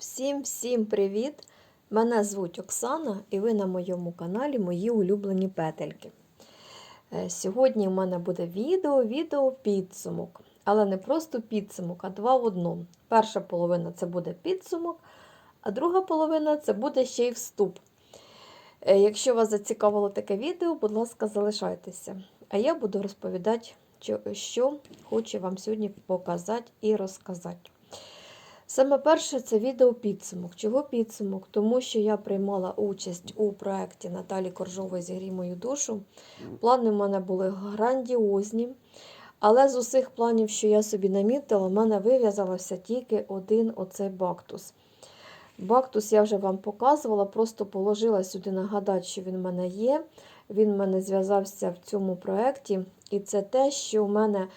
Всім-всім привіт! Мене звуть Оксана і ви на моєму каналі Мої улюблені петельки. Е, Сьогодні в мене буде відео, відео підсумок. Але не просто підсумок, а два в одному. Перша половина це буде підсумок, а друга половина це буде ще й вступ. Е, Якщо вас зацікавило таке відео, будь ласка, залишайтеся. А я буду розповідати, що- що хочу вам сьогодні показати і розказати. Саме перше це відео підсумок. Чого підсумок? Тому що я приймала участь у проєкті Наталі Коржової Зігрій мою душу. Плани в мене були грандіозні. Але з усіх планів, що я собі намітила, в мене вив'язалося тільки один оцей бактус. Бактус я вже вам показувала, просто положила сюди нагадати, що він в мене є. Він в мене зв'язався в цьому проєкті. І це те, що в мене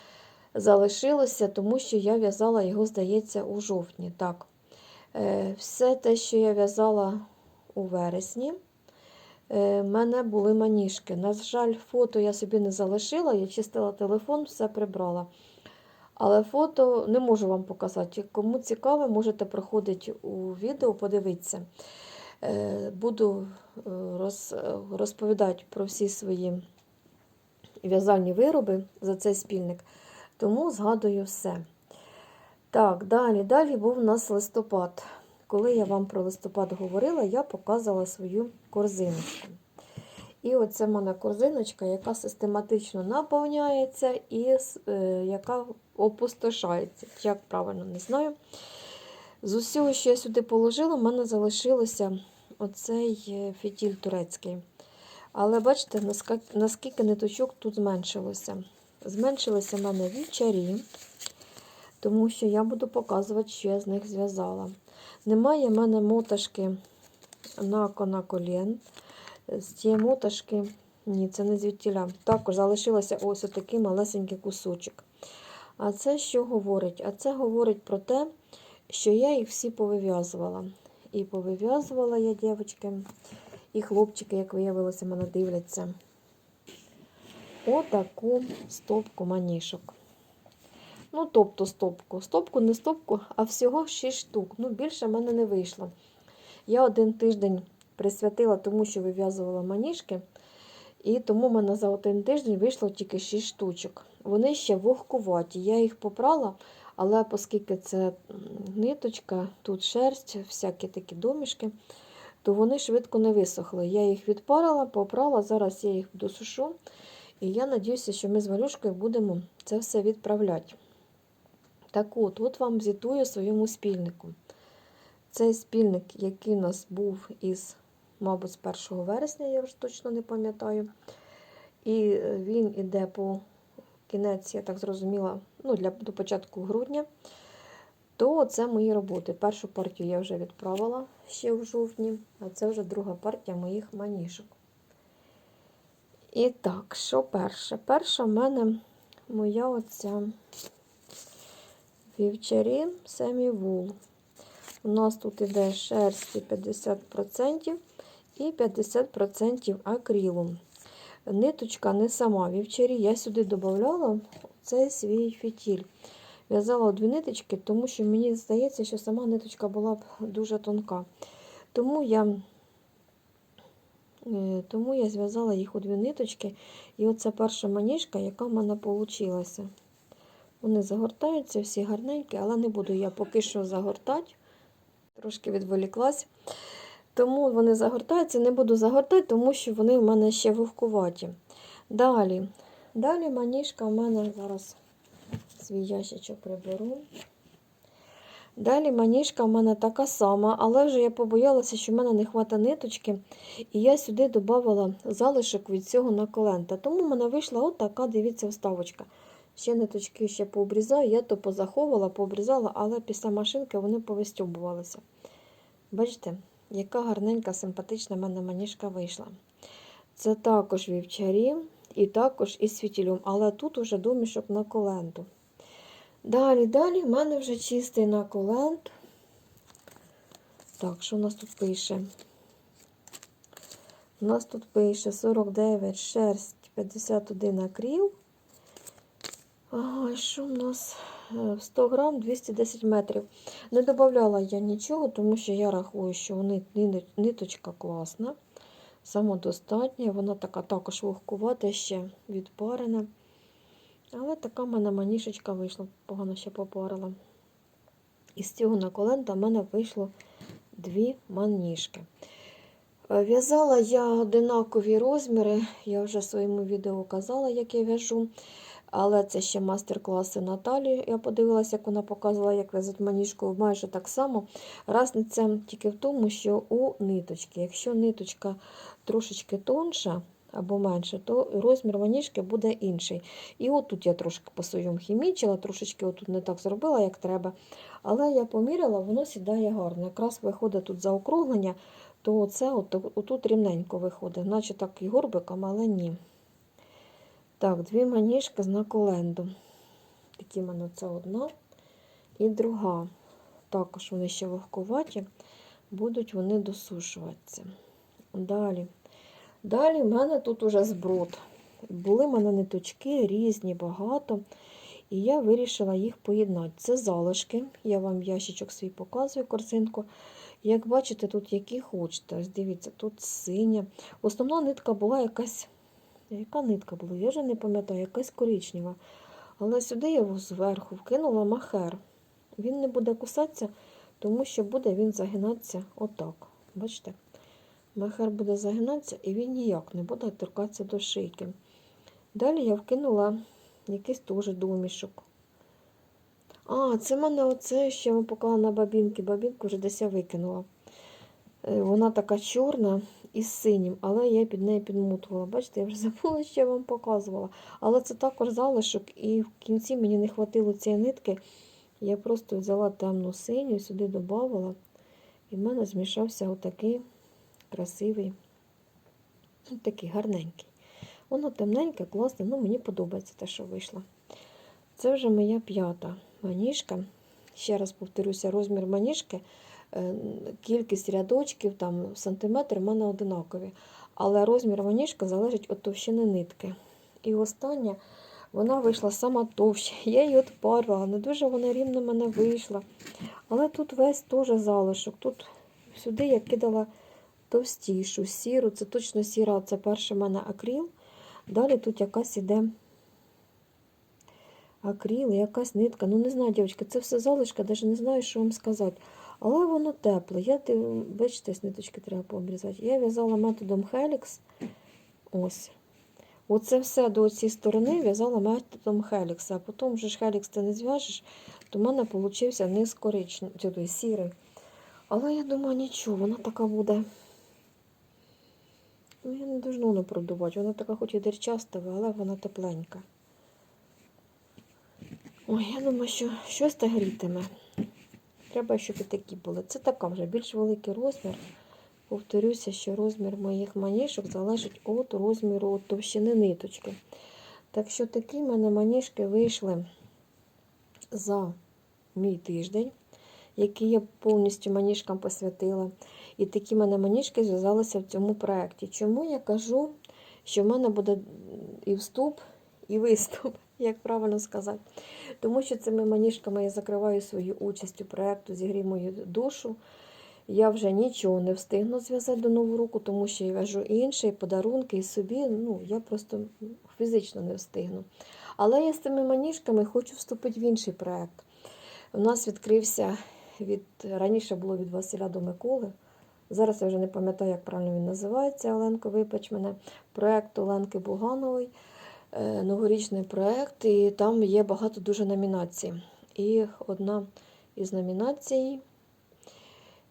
залишилося, тому що я в'язала його, здається, у жовтні. Так. Е, Все те, що я в'язала у вересні, е, в мене були маніжки. На жаль, фото я собі не залишила, я чистила телефон, все прибрала. Але фото не можу вам показати. Кому цікаво, можете проходити у відео, подивитися. Е, Буду розповідати про всі свої в'язальні вироби за цей спільник. Тому згадую все. Так, далі, далі був у нас листопад. Коли я вам про листопад говорила, я показувала свою корзиночку. І оце в мене корзиночка, яка систематично наповняється і е, яка опустошається. Як правильно не знаю. З усього, що я сюди положила, в мене залишилося оцей е, фітіль турецький. Але бачите, наскільки, наскільки ниточок тут зменшилося. Зменшилися в мене вівчарі, тому що я буду показувати, що я з них зв'язала. Немає в мене моташки на конаколен. З цієї моташки, ні, це не звідтіля. Також залишилося ось такий малесенький кусочок. А це що говорить? А це говорить про те, що я їх всі повив'язувала. І повив'язувала я, дівчатки, і хлопчики, як виявилося, мене дивляться. Отаку стопку манішок. Ну, тобто стопку. Стопку, не стопку, а всього 6 штук. Ну, більше в мене не вийшло. Я один тиждень присвятила тому, що вив'язувала маніжки. І тому в мене за один тиждень вийшло тільки 6 штучок. Вони ще вогкуваті. Я їх попрала, але оскільки це ниточка, тут шерсть, всякі такі домішки, то вони швидко не висохли. Я їх відпарила, попрала, зараз я їх досушу. І я сподіваюся, що ми з Валюшкою будемо це все відправляти. Так от, от вам звітую своєму спільнику. Цей спільник, який у нас був із, мабуть, з 1 вересня, я вже точно не пам'ятаю. І він іде по кінець, я так зрозуміла, ну, для, до початку грудня. То це мої роботи. Першу партію я вже відправила ще в жовтні, а це вже друга партія моїх манішок. І так, що перше? Перша в мене моя оця вівчарі семівул. У нас тут іде шерсті 50% і 50% акрилу. Ниточка не сама вівчарі. Я сюди додавала цей свій фітіль. В'язала дві ниточки, тому що мені здається, що сама ниточка була б дуже тонка. Тому я Тому я зв'язала їх у дві ниточки. І оце перша маніжка, яка в мене вийшла. Вони загортаються, всі гарненькі, але не буду я поки що загортати. Трошки відволіклась. Тому вони загортаються, не буду загортати, тому що вони в мене ще вогкуваті. Далі. Далі маніжка в мене зараз свій ящичок приберу. Далі маніжка в мене така сама, але вже я побоялася, що в мене не хватає ниточки. І я сюди додавала залишок від цього наколента. Тому в мене вийшла от така, дивіться, вставочка. Ще ниточки ще пообрізаю, я то позаховувала, пообрізала, але після машинки вони повистюбувалися. Бачите, яка гарненька, симпатична в мене маніжка вийшла. Це також вівчарі і також із світілем, але тут уже домішок на коленту. Далі, далі в мене вже чистий наколент. Так, що у нас тут пише? У нас тут пише 49 шерсть, 51 акріл. Ага, що в нас? е, 100 грам 210 метрів. Не додавала я нічого, тому що я рахую, що вони- ниточка класна, самодостатня, вона така також вогкувата, ще відпарена. Але така в мене манішечка вийшла, погано ще попарила. Із цього наколента в мене вийшло дві маніжки. Е, В'язала я одинакові розміри, я вже в своєму відео казала, як я в'яжу. Але це ще мастер-класи Наталі. Я подивилася, як вона показувала, як в'язати маніжку майже так само. Разниця тільки в тому, що у ниточки. Якщо ниточка трошечки тонша або менше, то розмір маніжки буде інший. І отут я трошки по хімічила, трошечки отут не так зробила, як треба. Але я поміряла, воно сідає гарно. Якраз виходить тут заокруглення, то це от, отут рівненько виходить, наче так і горбиком, але ні. Так, дві маніжки з наколенду. Такі в мене це одна і друга. Також вони ще вогкуваті, будуть вони досушуватися. Далі. Далі в мене тут уже зброд. Були в мене ниточки різні, багато. І я вирішила їх поєднати. Це залишки. Я вам ящичок свій показую, корзинку. Як бачите, тут які хочете. Ось дивіться, тут синя. Основна нитка була якась. Яка нитка була? Я вже не пам'ятаю, якась коричнева. Але сюди я його зверху вкинула махер. Він не буде кусатися, тому що буде він загинатися отак. Бачите? Махер буде загинатися і він ніяк не буде торкатися до шийки. Далі я вкинула якийсь теж домішок. А, це в мене оце, що я поклала на бабінки. Бабінку вже десь я викинула. Е, Вона така чорна із синім, але я під нею підмотувала. Бачите, я вже забула, що я вам показувала. Але це також залишок, і в кінці мені не хватило цієї нитки. Я просто взяла темну синю, сюди додавала, і в мене змішався отакий красивий, ну, такий гарненький. Воно темненьке, класне, ну мені подобається те, що вийшло. Це вже моя п'ята маніжка. Ще раз повторюся, розмір маніжки, е, кількість рядочків, там сантиметр в мене одинакові. Але розмір маніжки залежить від товщини нитки. І остання, вона вийшла сама товща. Я її отпарила, не дуже вона рівно в мене вийшла. Але тут весь теж залишок. Тут сюди я кидала товстішу, сіру, це точно сіра, це перший в мене акріл. Далі тут якась іде акріл, якась нитка. Ну, не знаю, дівчатки, це все залишка, навіть не знаю, що вам сказати. Але воно тепле. Я, бачите, ниточки треба пообрізати. Я в'язала методом Helix. Ось. Оце все до цієї сторони в'язала методом Helix. А потім вже ж Helix ти не зв'яжеш, то в мене получився низ коричневий, сірий. Але я думаю, нічого, вона така буде. Ну, я не воно продувати. Вона така хоч і дерчаста, але вона тепленька. Ой, я думаю, що щось та грітиме. Треба, щоб і такі були. Це така вже більш великий розмір. Повторюся, що розмір моїх маніжок залежить від розміру від товщини ниточки. Так що такі в мене маніжки вийшли за мій тиждень, який я повністю маніжкам посвятила. І такі мене маніжки зв'язалися в цьому проєкті. Чому я кажу, що в мене буде і вступ, і виступ, як правильно сказати. Тому що цими маніжками я закриваю свою участь у проєкту «Зігрій мою душу. Я вже нічого не встигну зв'язати до Нового року, тому що я в'яжу інше, подарунки, і собі. Ну, я просто фізично не встигну. Але я з цими маніжками хочу вступити в інший проєкт. У нас відкрився від раніше було від Василя до Миколи. Зараз я вже не пам'ятаю, як правильно він називається. Оленко, вибач мене. Проєкт Оленки Буганової. Е, Новорічний проєкт, і там є багато дуже номінацій. І одна із номінацій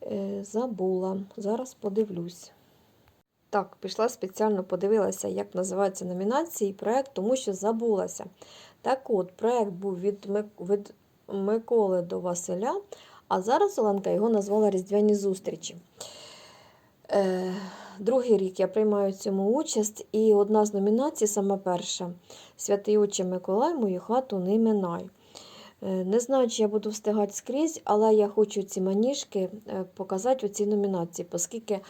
е, забула. Зараз подивлюсь. Так, пішла спеціально подивилася, як називаються номінації і проєкт, тому що забулася. Так от, проєкт був від, Мик- від Миколи до Василя, а зараз Оленка його назвала Різдвяні зустрічі. Е, Другий рік я приймаю в цьому участь, і одна з номінацій, сама перша Святий Отче Миколай, мою хату не минай. Е, Не знаю, чи я буду встигати скрізь, але я хочу ці маніжки е, показати у цій номінації, оскільки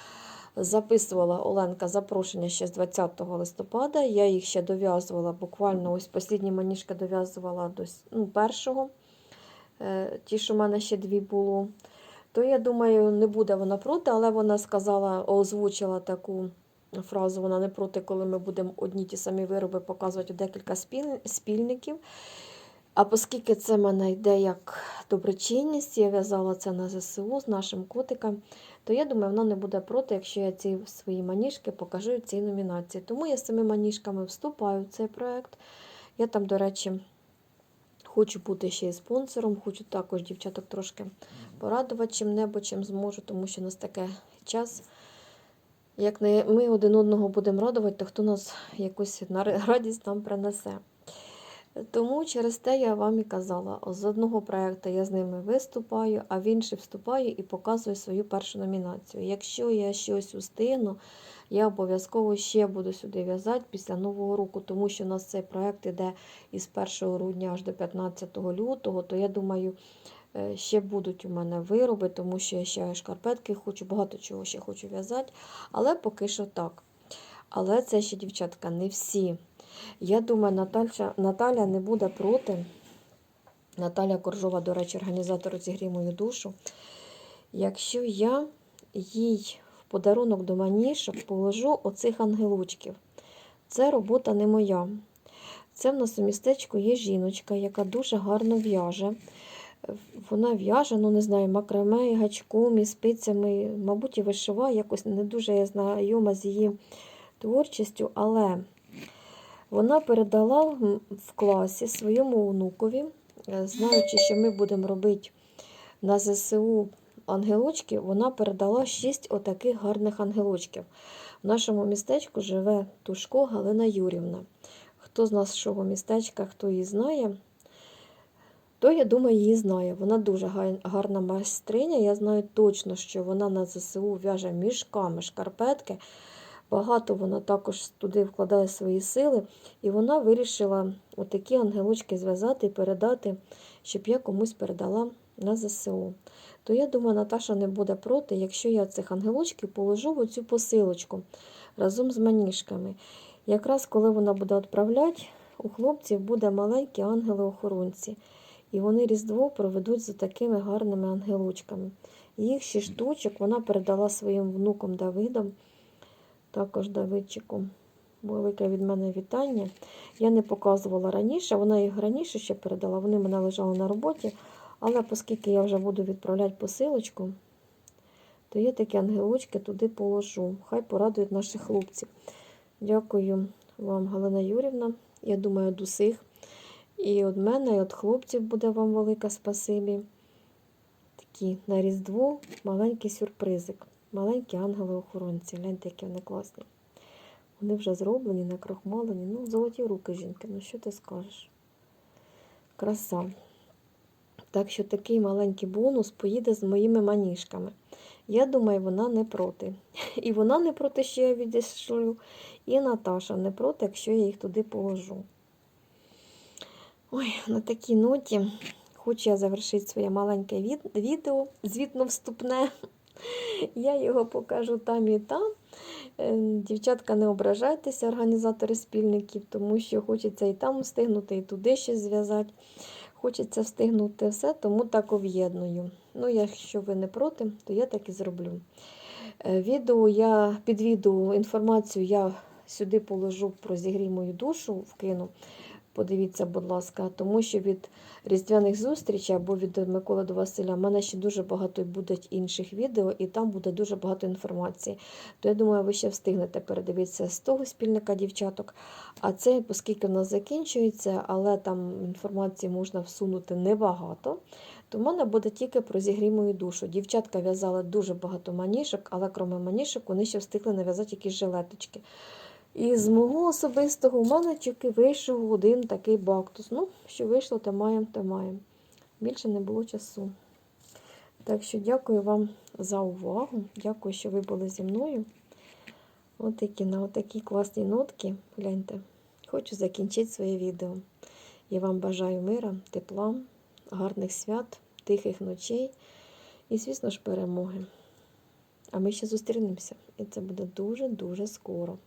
записувала Оленка запрошення ще з 20 листопада. Я їх ще дов'язувала буквально ось послідні маніжки дов'язувала до ну, першого. ті, що в мене ще дві було, то я думаю, не буде вона проти, але вона сказала, озвучила таку фразу, вона не проти, коли ми будемо одні ті самі вироби показувати у декілька спільників. А оскільки це в мене йде як доброчинність, я в'язала це на ЗСУ з нашим котиком, то я думаю, вона не буде проти, якщо я ці свої маніжки покажу цій номінації. Тому я з цими маніжками вступаю в цей проект. Я там, до речі, хочу бути ще й спонсором, хочу також дівчаток трошки порадувати чим-небудь, чим зможу, тому що у нас таке час. Як не ми один одного будемо радувати, то хто нас якусь радість нам принесе. Тому через те я вам і казала, з одного проєкту я з ними виступаю, а в інший вступаю і показую свою першу номінацію. Якщо я щось устигну, я обов'язково ще буду сюди в'язати після Нового року, тому що у нас цей проєкт іде із 1 грудня аж до 15 лютого, то я думаю, ще будуть у мене вироби, тому що я ще шкарпетки хочу, багато чого ще хочу в'язати, але поки що так. Але це ще, дівчатка, не всі. Я думаю, Наталя, Наталя не буде проти. Наталя Коржова, до речі, організатор «Зігрій мою душу. Якщо я їй в подарунок до манішок положу оцих ангелочків. Це робота не моя. Це в нас у містечку є жіночка, яка дуже гарно в'яже. Вона в'яже, ну не знаю, макраме, гачком, і спицями, мабуть, і вишиває. Якось не дуже я знайома з її творчістю, але вона передала в класі своєму онукові, е, знаючи, що ми будемо робити на ЗСУ ангелочки, вона передала шість отаких гарних ангелочків. В нашому містечку живе Тушко Галина Юрівна. Хто з нашого містечка, хто її знає, то, я думаю, її знає. Вона дуже гарна майстриня. Я знаю точно, що вона на ЗСУ в'яже мішками шкарпетки. Багато вона також туди вкладає свої сили, і вона вирішила отакі ангелочки зв'язати і передати, щоб я комусь передала на ЗСУ. То я думаю, Наташа не буде проти, якщо я цих ангелочків положу в оцю посилочку разом з маніжками. Якраз коли вона буде відправляти, у хлопців буде маленькі ангели-охоронці. І вони Різдво проведуть з такими гарними ангелочками. Їх ще штучок вона передала своїм внукам Давидам також Давидчику. Велике від мене вітання. Я не показувала раніше, вона їх раніше ще передала, вони мене лежали на роботі. Але оскільки я вже буду відправляти посилочку, то я такі ангелочки туди положу. Хай порадують наших хлопців. Дякую вам, Галина Юрівна. Я думаю, від усіх. І від мене, і від хлопців буде вам велике спасибі. Такі на Різдво маленький сюрпризик. Маленькі ангели-охоронці. Гляньте, які вони класні. Вони вже зроблені, накрахмалені. Ну, золоті руки жінки, ну що ти скажеш? Краса. Так що такий маленький бонус поїде з моїми маніжками. Я думаю, вона не проти. І вона не проти, що я відійшлю, і Наташа не проти, якщо я їх туди положу. Ой, на такій ноті хочу я завершити своє маленьке від- відео, звітно вступне. Я його покажу там і там. Е, Дівчатка, не ображайтеся, організатори спільників, тому що хочеться і там встигнути, і туди щось зв'язати. Хочеться встигнути все, тому так об'єдную. Ну, якщо ви не проти, то я так і зроблю. Е, Відео я під відео інформацію я сюди положу про зігрій мою душу, вкину. Подивіться, будь ласка, тому що від різдвяних зустрічей або від Миколи до Василя в мене ще дуже багато буде інших відео, і там буде дуже багато інформації. То я думаю, ви ще встигнете передивитися з того спільника дівчаток. А це, оскільки в нас закінчується, але там інформації можна всунути небагато, то в мене буде тільки про зігрій мою душу. Дівчатка в'язала дуже багато манішок, але крім манішок, вони ще встигли нав'язати якісь жилеточки. І з мого особистого у мене тільки вийшов один такий бактус. Ну, що вийшло, то маємо, то маємо. Більше не було часу. Так що дякую вам за увагу. Дякую, що ви були зі мною. От такі на отакій класній нотки. Гляньте, хочу закінчити своє відео. Я вам бажаю мира, тепла, гарних свят, тихих ночей і, звісно ж, перемоги. А ми ще зустрінемося. І це буде дуже-дуже скоро.